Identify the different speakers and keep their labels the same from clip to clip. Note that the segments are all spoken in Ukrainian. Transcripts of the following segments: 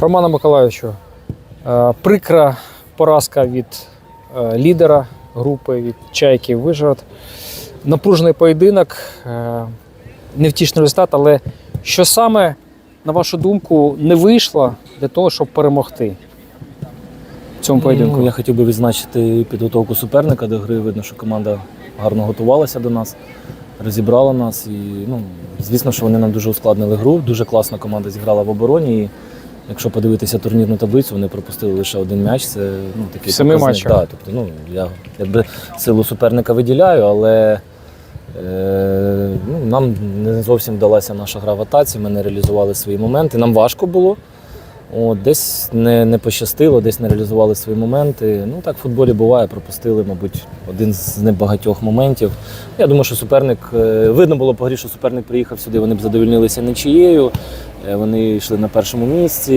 Speaker 1: Романа Миколайовичу, е, прикра поразка від е, лідера групи, від Чайки Вижгород. Напружений поєдинок, е, невтішний результат, але що саме, на вашу думку, не вийшло для того, щоб перемогти в цьому поєдинку?
Speaker 2: Ну, я хотів би відзначити підготовку суперника до гри. Видно, що команда гарно готувалася до нас, розібрала нас. І, ну, звісно, що вони нам дуже ускладнили гру. Дуже класна команда зіграла в обороні. І якщо подивитися турнірну таблицю, вони пропустили лише один м'яч. Це ну, такий
Speaker 1: семи
Speaker 2: показник. Да, тобто, ну, я якби силу суперника виділяю, але е, ну, нам не зовсім вдалася наша гра в атаці. Ми не реалізували свої моменти. Нам важко було. От, десь не, не пощастило, десь не реалізували свої моменти. Ну так в футболі буває, пропустили, мабуть, один з небагатьох моментів. Я думаю, що суперник е, видно було по грі, що суперник приїхав сюди, вони б задовольнилися нічією. Е, Вони йшли на першому місці,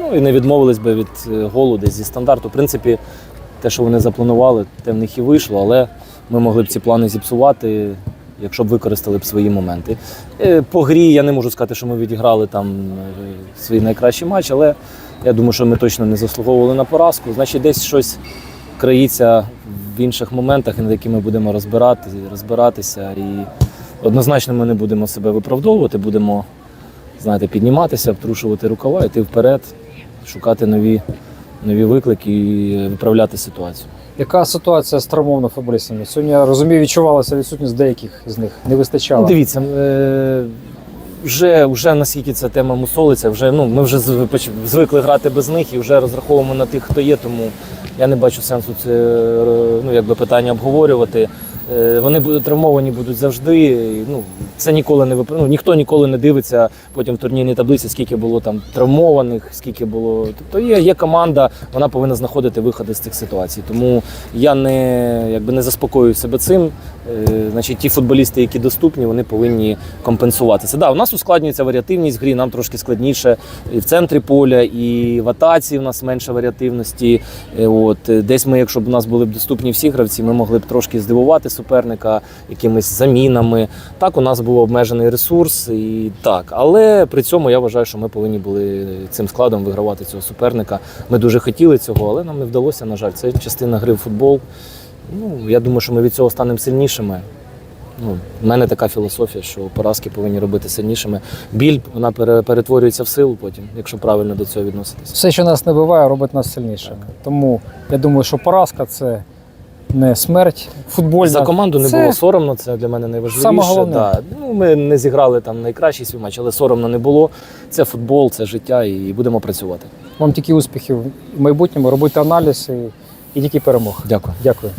Speaker 2: ну і не відмовились би від е, голу десь зі стандарту. В принципі, те, що вони запланували, те в них і вийшло, але ми могли б ці плани зіпсувати, якщо б використали б свої моменти. Е, По грі я не можу сказати, що ми відіграли там е, свій найкращий матч, але я думаю, що ми точно не заслуговували на поразку. Значить, десь щось країться в інших моментах, над якими будемо розбирати, розбиратися. І однозначно ми не будемо себе виправдовувати, будемо знаєте, підніматися, втрушувати рукава, йти вперед, шукати нові, нові виклики і виправляти ситуацію.
Speaker 1: Яка ситуація з травмовими футболістами? Сьогодні я розумію, відчувалася відсутність деяких з них, не вистачало.
Speaker 2: Ну, дивіться, е, вже, вже наскільки ця тема мусолиться, вже, ну, ми вже звикли грати без них і вже розраховуємо на тих, хто є, тому я не бачу сенсу це е, ну, якби питання обговорювати. Е, Вони будуть травмовані будуть завжди. Ну, це ніколи не ну, ніхто ніколи не дивиться потім в турнірній таблиці, скільки було там травмованих, скільки було. Тобто є, є команда, вона повинна знаходити виходи з цих ситуацій. Тому я не, якби не заспокоюю себе цим. Е, Значить, ті футболісти, які доступні, вони повинні компенсувати це. Да, у нас ускладнюється варіативність в грі, нам трошки складніше і в центрі поля, і в атаці у нас менше варіативності. Е, От е, десь ми, якщо б у нас були б доступні всі гравці, ми могли б трошки здивувати суперника якимись замінами. Так, у нас був обмежений ресурс, і так. Але при цьому я вважаю, що ми повинні були цим складом вигравати цього суперника. Ми дуже хотіли цього, але нам не вдалося. На жаль, це частина гри в футбол. Ну, я думаю, що ми від цього станемо сильнішими. Ну, в мене така філософія, що поразки повинні робити сильнішими. Біль вона перетворюється в силу потім, якщо правильно до цього відноситися.
Speaker 1: Все, що нас не биває, робить нас сильнішими. Тому я думаю, що поразка це не смерть. Футбольна.
Speaker 2: За команду не
Speaker 1: це...
Speaker 2: було соромно, це для мене найважливіше.
Speaker 1: Саме головне.
Speaker 2: Да. Ну, ми не зіграли там найкращий свій матч, але соромно не було. Це футбол, це життя, і будемо працювати.
Speaker 1: Вам тільки успіхів в майбутньому, робити аналіз і, і тільки перемог.
Speaker 2: Дякую.
Speaker 1: Дякую.